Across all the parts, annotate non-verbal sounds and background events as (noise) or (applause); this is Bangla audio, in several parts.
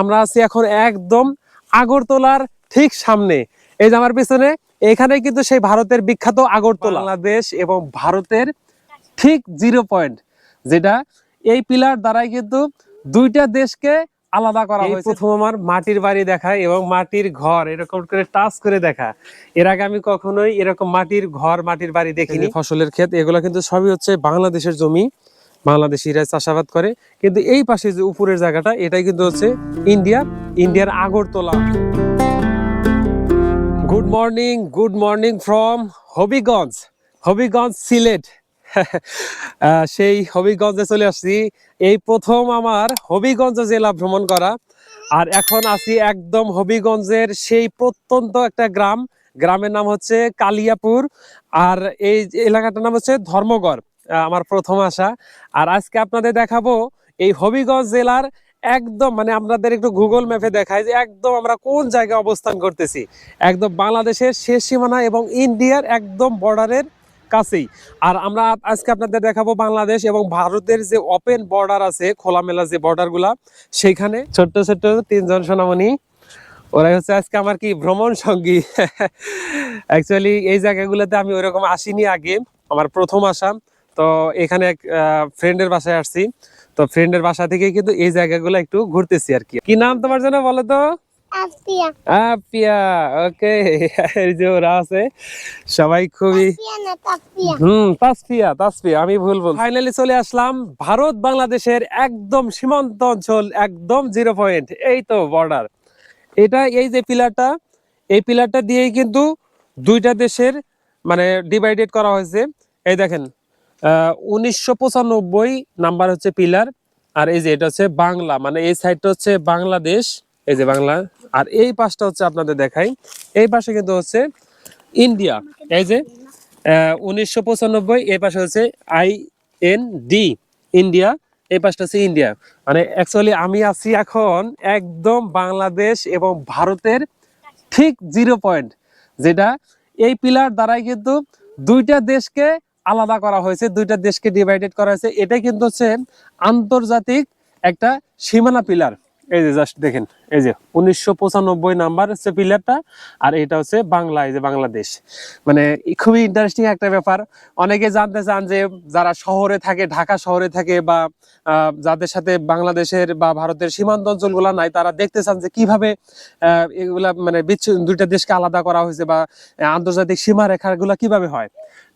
আমরা আছি এখন একদম আগরতলার ঠিক সামনে। এই যে আমার পিছনে এখানে কিন্তু সেই ভারতের বিখ্যাত আগরতলা। বাংলাদেশ এবং ভারতের ঠিক জিরো পয়েন্ট যেটা এই পিলার দ্বারাই কিন্তু দুইটা দেশকে আলাদা করা হয়েছে। প্রথম আমার মাটির বাড়ি দেখা এবং মাটির ঘর এরকম করে টাচ করে দেখা। এর আগে আমি কখনোই এরকম মাটির ঘর মাটির বাড়ি দেখিনি। ফসলের ক্ষেত এগুলো কিন্তু সবই হচ্ছে বাংলাদেশের জমি। বাংলাদেশিরা চাষাবাদ করে। কিন্তু এই পাশে যে উপরের জায়গাটা, এটাই কিন্তু হচ্ছে ইন্ডিয়া, ইন্ডিয়ার Agartala. Good morning good morning from Habiganj Habiganj Sylhet. সেই হবিগঞ্জে চলে আসছি। এই প্রথম আমার হবিগঞ্জ জেলা ভ্রমণ করা। আর এখন আছি একদম হবিগঞ্জের সেই প্রত্যন্ত একটা গ্রাম। গ্রামের নাম হচ্ছে কালিয়াপুর। আর এই এলাকাটার নাম হচ্ছে ধর্মগড়। আমার প্রথম আসা আর আজকে আপনাদের দেখাবো এই হবিগঞ্জ জেলার একদম মানে আপনাদের একটু গুগল ম্যাপে দেখায় যে একদম আমরা কোন জায়গায় অবস্থান করতেছি। একদম বাংলাদেশের শেষ সীমানা এবং ইন্ডিয়ার একদম বর্ডারের কাছেই। আর আমরা আজকে আপনাদের দেখাবো বাংলাদেশ এবং ভারতের যে ওপেন বর্ডার আছে, খোলামেলা যে বর্ডারগুলা, সেইখানে ছোট্ট ছোট্ট তিনজন সোনামণি। ওরাই হচ্ছে আজকে আমার কি ভ্রমণ সঙ্গী। (laughs) অ্যাকচুয়ালি এই জায়গাগুলোতে আমি ওইরকম আসিনি আগে। আমার প্রথম আসা। তো এখানে এক ফ্রেন্ডের বাসায় আসছি। তো ফ্রেন্ডের বাসা থেকে কিন্তু এই জায়গাগুলো একটু ঘুরতেছি আর কি। কি নাম তোমার জন্য বলো তো? আপিয়া ওকে (laughs) যে ওরা আছে সবাই খুবই Aspia না তাপিয়া হুম তাসফিয়া তাসফিয়া আমি ভুল বল ফাইনালি চলে আসলাম ভারত বাংলাদেশের একদম সীমান্ত অঞ্চল একদম জিরো পয়েন্ট এই তো বর্ডার এটা এই যে পিলারটা এই পিলারটা দিয়েই কিন্তু দুইটা দেশের মানে ডিভাইডেড করা হয়েছে। এই দেখেন উনিশশো পঁচানব্বই নাম্বার হচ্ছে পিলার। আর এই যে এটা হচ্ছে বাংলা মানে এই সাইডটা হচ্ছে বাংলাদেশ, এই যে বাংলা। আর এই পাশটা হচ্ছে আপনাদের দেখাই। এই পাশে কিন্তু হচ্ছে ইন্ডিয়া, এই যে উনিশশো পঁচানব্বই, এই পাশে হচ্ছে আই এন ডি, ইন্ডিয়া, এই পাশটা হচ্ছে ইন্ডিয়া। মানে অ্যাকচুয়ালি আমি আছি এখন একদম বাংলাদেশ এবং ভারতের ঠিক জিরো পয়েন্ট যেটা এই পিলার দ্বারাই কিন্তু দুইটা দেশকে আলাদা করা হয়েছে, দুইটা দেশকে ডিভাইডেড করা হয়েছে। এটা কিন্তু হচ্ছে আন্তর্জাতিক একটা সীমানা পিলার এই যে জাস্ট দেখেন, এই যে উনিশশো পঁচানব্বই নাম্বার হচ্ছে পিলারটা আর এটা হচ্ছে বাংলা, এই যে বাংলাদেশ। মানে খুবই ইন্টারেস্টিং একটা ব্যাপার। অনেকে জানতে চান যে যারা শহরে থাকে, ঢাকা শহরে থাকে বা যাদের সাথে বাংলাদেশের বা ভারতের সীমান্ত অঞ্চলগুলো নাই, তারা দেখতে চান যে কীভাবে এগুলা মানে বিচ্ছিন্ন দুইটা দেশকে আলাদা করা হয়েছে বা আন্তর্জাতিক সীমারেখাগুলো কীভাবে হয়।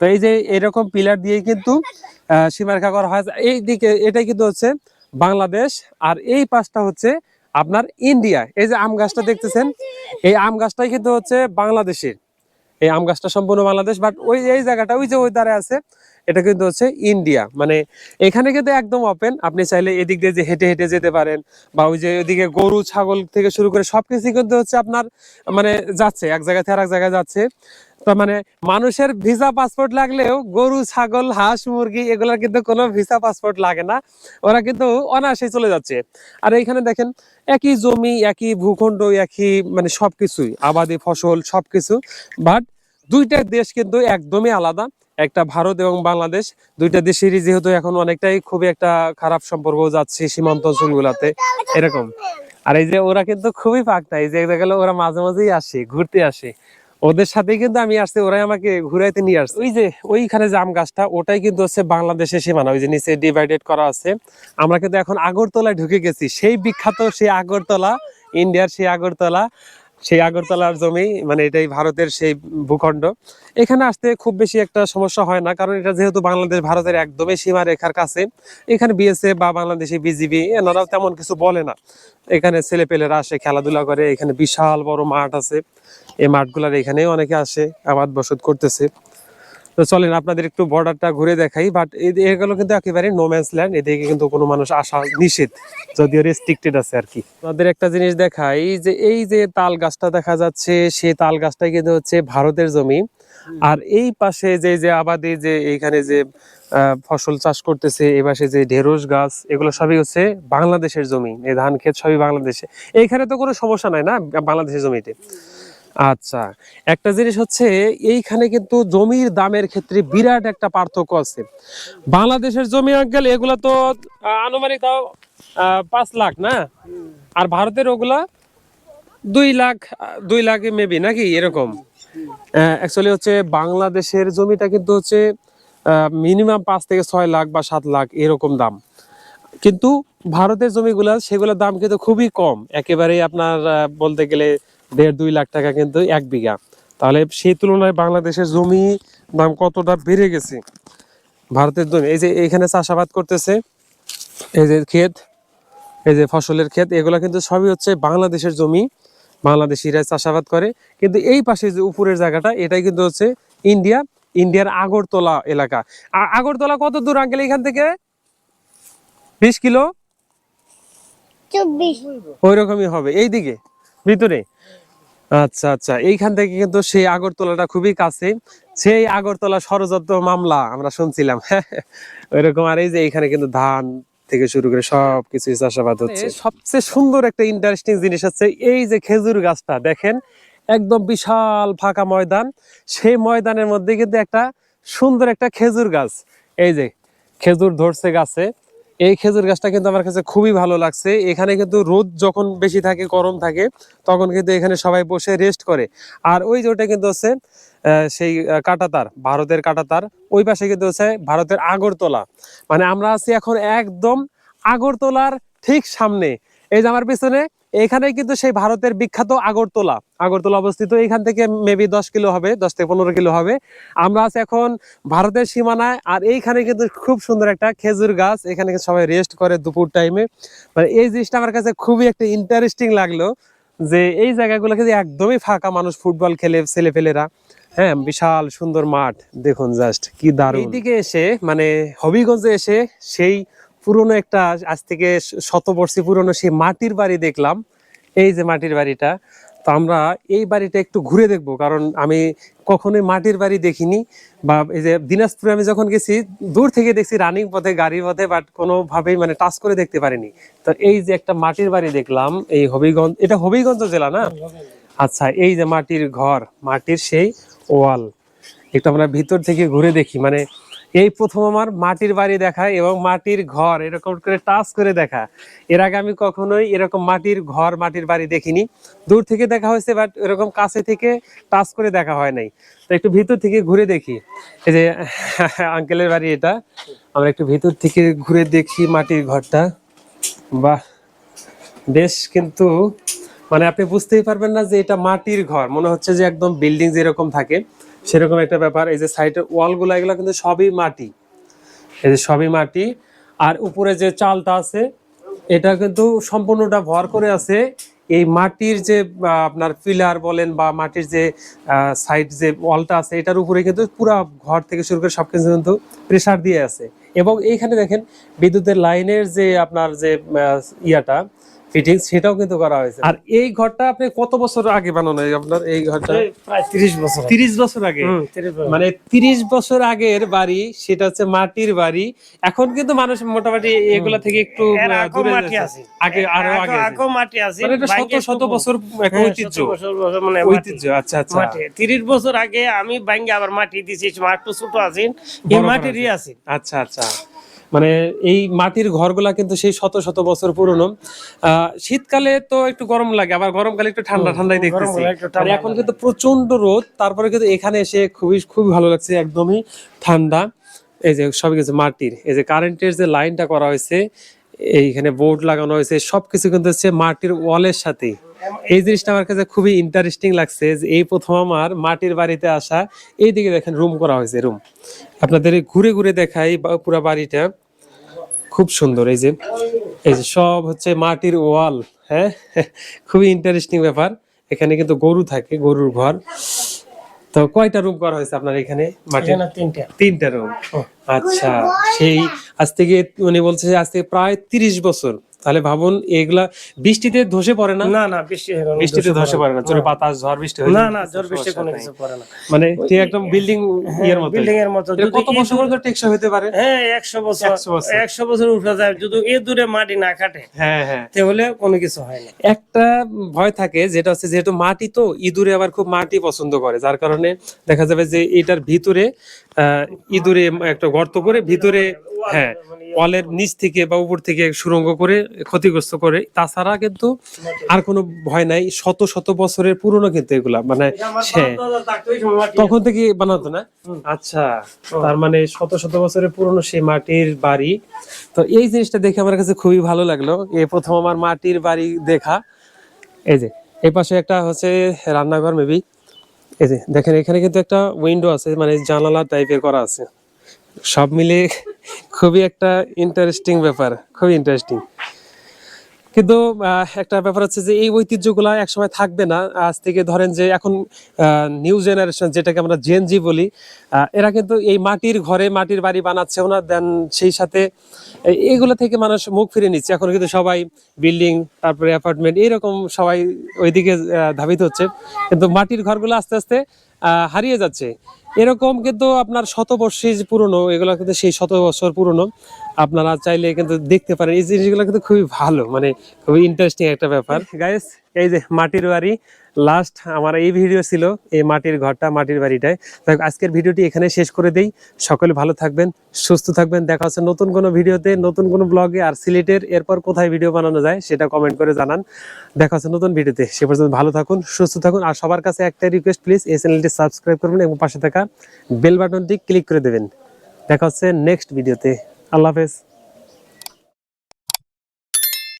তো এই যে এরকম পিলার দিয়ে কিন্তু সীমারেখা করা হয়। এই দিকে এটাই কিন্তু হচ্ছে বাংলাদেশ আর এই পাশটা হচ্ছে আপনার ইন্ডিয়া। এই যে আম গাছটা দেখতেছেন, এই আম গাছটাই কিন্তু হচ্ছে বাংলাদেশের। এই আম গাছটা সম্পূর্ণ বাংলাদেশ বাট ওই এই জায়গাটা, ওই যে ওই দ্বারে আছে, এটা কিন্তু হচ্ছে ইন্ডিয়া। মানে এখানে কিন্তু একদম ওপেন আপনি চাইলে এদিক দিয়ে যে হেঁটে হেঁটে যেতে পারেন, বা ওই যে ওইদিকে গরু, ছাগল থেকে শুরু করে সবকিছু কিন্তু হচ্ছে আপনার মানে যাচ্ছে, এক জায়গা থেকে আরেক জায়গায় যাচ্ছে। তো মানে মানুষের ভিসা পাসপোর্ট লাগলেও গরু, ছাগল, হাঁস, মুরগি এগুলোর কিন্তু কোনো ভিসা পাসপোর্ট লাগে না। ওরা কিন্তু অনায়াসে চলে যাচ্ছে। আর এইখানে দেখেন, একই জমি, একই ভূখণ্ড, একই মানে সবকিছুই, আবাদি ফসল সবকিছু। বাট দুইটা দেশ কিন্তু একদমই আলাদা। একটা ভারত এবং বাংলাদেশ। দুইটা দেশেরই যেহেতু এখন অনেকটাই খুবই একটা খারাপ সম্পর্ক যাচ্ছে সীমান্ত অঞ্চলগুলাতে, এরকম। আর এই যে ওরা কিন্তু খুবই পাকটা এই যে দেখা গেলে ওরা মাঝে মাঝেই আসে, ঘুরতে আসে। ওদের সাথে কিন্তু আমি আসছি, ওরাই আমাকে ঘুরাইতে নিয়ে আসছে। ওই যে, ওইখানে জাম গাছটা, ওটাই কিন্তু হচ্ছে বাংলাদেশের সীমানা, ওই যে নিচে ডিভাইডেড করা আছে। আমরা কিন্তু এখন আগরতলায় ঢুকে গেছি, সেই বিখ্যাত সেই আগরতলা, ইন্ডিয়ার সেই আগরতলা। সেই আগরতলার জমি মানে এটাই ভারতের সেই ভূখণ্ড। এখানে আসতে খুব বেশি একটা সমস্যা হয় না, কারণ এটা যেহেতু বাংলাদেশ ভারতের একদমই সীমা রেখার কাছে, এখানে বিএসএফ বা বাংলাদেশি বিজিবি এনারাও তেমন কিছু বলে না। এখানে ছেলেপেলেরা আসে, খেলাধুলা করে, এখানে বিশাল বড় মাঠ আছে। এই মাঠগুলার এখানেই অনেকে আসে আবাদ বসত করতেছে। তো চলেন আপনাদের একটু বর্ডারটা ঘুরে দেখাই বাট এগুলো কিন্তু একেবারে নোম্যান্স ল্যান্ড এদিকে কিন্তু কোনো মানুষ আসা নিষেধ, যদিও রেস্ট্রিক্টেড আছে আর কি। আপনাদের একটা জিনিস দেখাই, যে এই যে তাল গাছটা দেখা যাচ্ছে সেই তাল গাছটাই কিন্তু হচ্ছে ভারতের জমি। আর এই পাশে যে যে আবাদি যে এইখানে যে ফসল চাষ করতেছে, এই পাশে যে ঢেঁড়স গাছ, এগুলো সবই হচ্ছে বাংলাদেশের জমি, এই ধান ক্ষেত সবই বাংলাদেশে। এইখানে তো কোনো সমস্যা নাই না, বাংলাদেশের জমিতে? আচ্ছা একটা জিনিস হচ্ছে এইখানে কিন্তু জমির দামের ক্ষেত্রে বিরাট একটা পার্থক্য আছে। বাংলাদেশের জমি আঙ্কেল, এগুলো তো আনুমানিক তাও পাঁচ লাখ, না? আর ভারতের ওগুলা দুই লাখ দুই লাখ মেবি নাকি এরকম? অ্যাকচুয়ালি হচ্ছে বাংলাদেশের জমিটা কিন্তু হচ্ছে মিনিমাম পাঁচ থেকে ছয় লাখ বা সাত লাখ এরকম দাম। কিন্তু ভারতের জমিগুলা, সেগুলোর দাম কিন্তু খুবই কম। একেবারেই আপনার বলতে গেলে দেড় দুই লাখ টাকা কিন্তু এক বিঘা। তাহলে সেই তুলনায় বাংলাদেশের জমি দাম কতটা বেড়ে গেছে? ভারতের জমি। এই যে এখানে চাষাবাদ করতেছে এই যে ক্ষেত এই যে ফসলের ক্ষেত এগুলো কিন্তু সবই হচ্ছে বাংলাদেশের জমি। বাংলাদেশিরা চাষাবাদ করে। কিন্তু এই পাশে যে উপরের জায়গাটা এটাই কিন্তু হচ্ছে ইন্ডিয়া ইন্ডিয়ার আগরতলা এলাকা। আগরতলা কত দূর আঙ্কেল এখান থেকে? বিশ কিলো? ওই রকমই হবে। এই দিকে ভিতরে। আচ্ছা আচ্ছা। এইখান থেকে কিন্তু সেই আগরতলাটা খুবই কাছে। সেই আগরতলা ষড়যন্ত্র মামলা আমরা শুনছিলাম। (laughs) ওইরকম আর এই যে এখানে কিন্তু ধান থেকে শুরু করে সব কিছু চাষাবাদ হচ্ছে। সবচেয়ে সুন্দর একটা ইন্টারেস্টিং জিনিস হচ্ছে এই যে খেজুর গাছটা দেখেন? একদম বিশাল ফাঁকা ময়দান। সেই ময়দানের মধ্যে কিন্তু একটা সুন্দর একটা খেজুর গাছ। এই যে খেজুর ধরছে গাছে। এই খেজুর গাছটা কিন্তু আমার কাছে খুবই ভালো লাগছে। এখানে কিন্তু রোদ যখন বেশি থাকে, গরম থাকে, তখন কিন্তু এখানে সবাই বসে রেস্ট করে। আর ওই যে ওটা কিন্তু হচ্ছে সেই কাঁটাতার, ভারতের কাটাতার। ওই পাশে কিন্তু হচ্ছে ভারতের আগরতলা। মানে আমরা আছি এখন একদম আগরতলার ঠিক সামনে। এই যে আমার পিছনে এখানে কিন্তু সেই ভারতের বিখ্যাত আগরতলা। আগরতলা অবস্থিত। এখান থেকে মেবি দশ কিলো হবে, দশ থেকে পনেরো কিলো হবে। আমরা আছি এখন ভারতের সীমানায়। আর এইখানে কিন্তু খুব সুন্দর একটা খেজুর গাছ। এখানে সবাই রেস্ট করে দুপুর টাইমে মানে এই জিনিসটা আমার কাছে খুবই একটা ইন্টারেস্টিং লাগল যে এই জায়গাগুলো কিন্তু একদমই ফাঁকা মানুষ ফুটবল খেলে ছেলে ছেলেপেলেরা। হ্যাঁ বিশাল সুন্দর মাঠ। দেখুন জাস্ট কি দারুণ। এইদিকে এসে মানে হবিগঞ্জে এসে সেই পুরনো একটা আজ থেকে শতবর্ষী পুরনো সেই মাটির বাড়ি দেখলাম। এই যে মাটির বাড়িটা। তো আমরা এই বাড়িটা একটু ঘুরে দেখব, কারণ আমি কখনোই মাটির বাড়ি দেখিনি বা এই যে দিনাজপুরে আমি যখন গেছি, দূর থেকে দেখছি রানিং পথে গাড়ির পথে বাট কোনোভাবেই মানে টাচ করে দেখতে পারিনি। তো এই যে একটা মাটির বাড়ি দেখলাম, এই হবিগঞ্জ, এটা হবিগঞ্জ জেলা না? আচ্ছা এই যে মাটির ঘর, মাটির সেই ওয়াল। একটু আমরা ভিতর থেকে ঘুরে দেখি মানে এই প্রথম আমার মাটির বাড়ি দেখা এবং মাটির ঘর, এরকম করে টাচ করে দেখা এর আগে আমি কখনোই এরকম মাটির ঘর, মাটির বাড়ি দেখিনি। দূর থেকে দেখা হয়েছে বাট এরকম কাছে থেকে টাচ করে দেখা হয় নাই। তো একটু ভিতর থেকে ঘুরে দেখি। এই যে, আঙ্কেলের বাড়ি এটা। আমরা একটু ভিতর থেকে ঘুরে দেখি মাটির ঘরটা। বাহ! বেশ কিন্তু মানে আপনি বুঝতেই পারবেন না যে এটা মাটির ঘর। মনে হচ্ছে যে একদম বিল্ডিং যেরকম থাকে। সেরকম একটা ব্যাপার। এই যে সাইডের ওয়ালগুলো এগুলো কিন্তু সবই মাটি। এই যে সবই মাটি। আর উপরে যে চালটা আছে, এটা কিন্তু সম্পূর্ণটা ভর করে আছে। এই মাটির যে আপনার পিলার বলেন বা মাটির যে সাইড যে ওয়ালটা আছে, এটার উপরে কিন্তু পুরো ঘর থেকে শুরু করে সবকিছু কিন্তু প্রেসার দিয়ে আছে। এবং এইখানে দেখেন, বিদ্যুতের লাইনের যে আপনার যে ইয়াটা ফিটিংস সেটাও কিন্তু করা হয়েছে। আর এই ঘরটা আপনি কত বছর আগে বানানো আপনার এই ঘরটা? প্রায় তিরিশ বছর আগে। তিরিশ বছর আগে? হুম, 30 বছর। মানে তিরিশ বছর আগের বাড়ি সেটা হচ্ছে মাটির বাড়ি। এখন কিন্তু মানুষ মোটামুটি এগুলা থেকে একটু দূরে মাটি আছে। আগে আরও আগে মাটি আছে। মানে এটা শত শত বছর হ্যাঁ, ঐতিহ্য শত বছর বছর মানে ঐতিহ্য আচ্ছা আচ্ছা। মাটি। 30 বছর আগে আমি বাইঙ্গে আবার মাটি দিছি মাটি ছোট আছে এই মাটিরই আছে। আচ্ছা আচ্ছা। মানে এই মাটির ঘরগুলা কিন্তু সেই শত শত বছর পুরনো। আহ, শীতকালে তো একটু গরম লাগে আবার গরমকালে একটু ঠান্ডা ঠান্ডাই দেখতেছি। আর এখন কিন্তু প্রচণ্ড রোদ তারপরে কিন্তু এখানে এসে খুবই খুবই ভালো লাগছে একদমই ঠান্ডা। এই যে সব কিছু মাটির এই যে কারেন্টের যে লাইনটা করা হয়েছে এইখানে বোর্ড লাগানো হয়েছে সবকিছু কিন্তু হচ্ছে মাটির ওয়ালের সাথে এই জিনিসটা আমার কাছে খুবই ইন্টারেস্টিং লাগছে যে এই প্রথম আমার মাটির বাড়িতে আসা এইদিকে দেখেন রুম করা হয়েছে রুম আপনাদের ঘুরে ঘুরে দেখাই পুরো বাড়িটা। খুব সুন্দর এই যে এই যে সব হচ্ছে মাটির ওয়াল হ্যাঁ? খুবই ইন্টারেস্টিং ব্যাপার। এখানে কিন্তু গরু থাকে গরুর ঘর। তো কয়টা রুম করা হয়েছে আপনার এখানে মাটির? এখানে তিনটা। তিনটা রুম আচ্ছা সেই আজ থেকে উনি বলছে যে আজ থেকে প্রায় তিরিশ বছর। তাহলে ভাবুন এগুলা বৃষ্টিতে ধসে পড়ে না? না না বৃষ্টি বৃষ্টিতে ধসে পড়ে না। জোরে বাতাস ঝড় বৃষ্টি হয়ে না না ঝড় বৃষ্টি কোনো কিছু পড়ে না। মানে ঠিক একদম বিল্ডিং ইয়ের মতো বিল্ডিং এর মতো। কত বছর পর্যন্ত টেকসই হতে পারে? হ্যাঁ একশো বছর 100 বছর। উঠে যায়। যদি এ দূরে মাটি না কাটে হ্যাঁ হ্যাঁ। তাহলে কোনো কিছু হয় না। একটা ভয় থাকে যেটা হচ্ছে যেহেতু মাটি তো ইঁদুরে আবার খুব মাটি পছন্দ করে। যার কারণে দেখা যাবে যে এটার ভিতরে আহ, ইঁদুরে একটা গর্ত করে ভিতরে হ্যাঁ ওয়ালের নিচ থেকে বা উপর থেকে সুরঙ্গ করে ক্ষতিগ্রস্ত করে। তাছাড়া কিন্তু আর কোনো ভয় নাই শত শত বছরের পুরনো কিন্তু এগুলা মানে তখন থেকে বানাতো না? আচ্ছা তার মানে শত শত বছরের পুরনো সেই মাটির বাড়ি। তো এই জিনিসটা দেখে আমার কাছে খুবই ভালো লাগল এই প্রথম আমার মাটির বাড়ি দেখা। এই যে এই পাশে একটা হচ্ছে রান্নাঘর মেবি এই যে দেখেন এখানে কিন্তু একটা উইন্ডো আছে মানে জানালা টাইপের করা আছে। সব মিলে খুবই একটা ইন্টারেস্টিং ব্যাপার খুবই ইন্টারেস্টিং কিন্তু একটা ব্যাপার হচ্ছে যে এই ঐতিহ্যগুলো একসময় থাকবে না। আজ থেকে ধরেন যে এখন নিউ জেনারেশন যেটাকে আমরা জেনজি বলি এরা কিন্তু এই মাটির ঘরে মাটির বাড়ি বানাচ্ছেও না দেন সেই সাথে এইগুলো থেকে মানুষ মুখ ফিরে নিচ্ছে। এখন কিন্তু সবাই বিল্ডিং তারপরে অ্যাপার্টমেন্ট এইরকম সবাই ওইদিকে ধাবিত হচ্ছে। কিন্তু মাটির ঘরগুলো আস্তে আস্তে হারিয়ে যাচ্ছে। এরকম কিন্তু আপনার শতবর্ষী পুরনো, এগুলো কিন্তু সেই শত বছর পুরনো। আপনারা চাইলে কিন্তু দেখতে পারেন। এই জিনিসগুলো কিন্তু খুবই ভালো মানে খুবই ইন্টারেস্টিং একটা ব্যাপার। গাইস এই যে মাটির বাড়ি লাস্ট আমার এই ভিডিও ছিল, এই মাটির ঘরটা, মাটির বাড়িটায়। তাই আজকের ভিডিওটি এখানে শেষ করে দেই। সকলে ভালো থাকবেন, সুস্থ থাকবেন। দেখা হচ্ছে নতুন কোনো ভিডিওতে নতুন কোনো ব্লগে আর সিলেটের এরপর কোথায় ভিডিও বানানো যায় সেটা কমেন্ট করে জানান। দেখা হচ্ছে নতুন ভিডিওতে সে পর্যন্ত ভালো থাকুন, সুস্থ থাকুন, আর সবার কাছে একটা রিকোয়েস্ট প্লিজ এই চ্যানেলটি সাবস্ক্রাইব করবেন এবং পাশে থাকা বেল বাটনটি ক্লিক করে দেবেন। দেখা হচ্ছে নেক্সট ভিডিওতে আল্লাহ হাফেজ।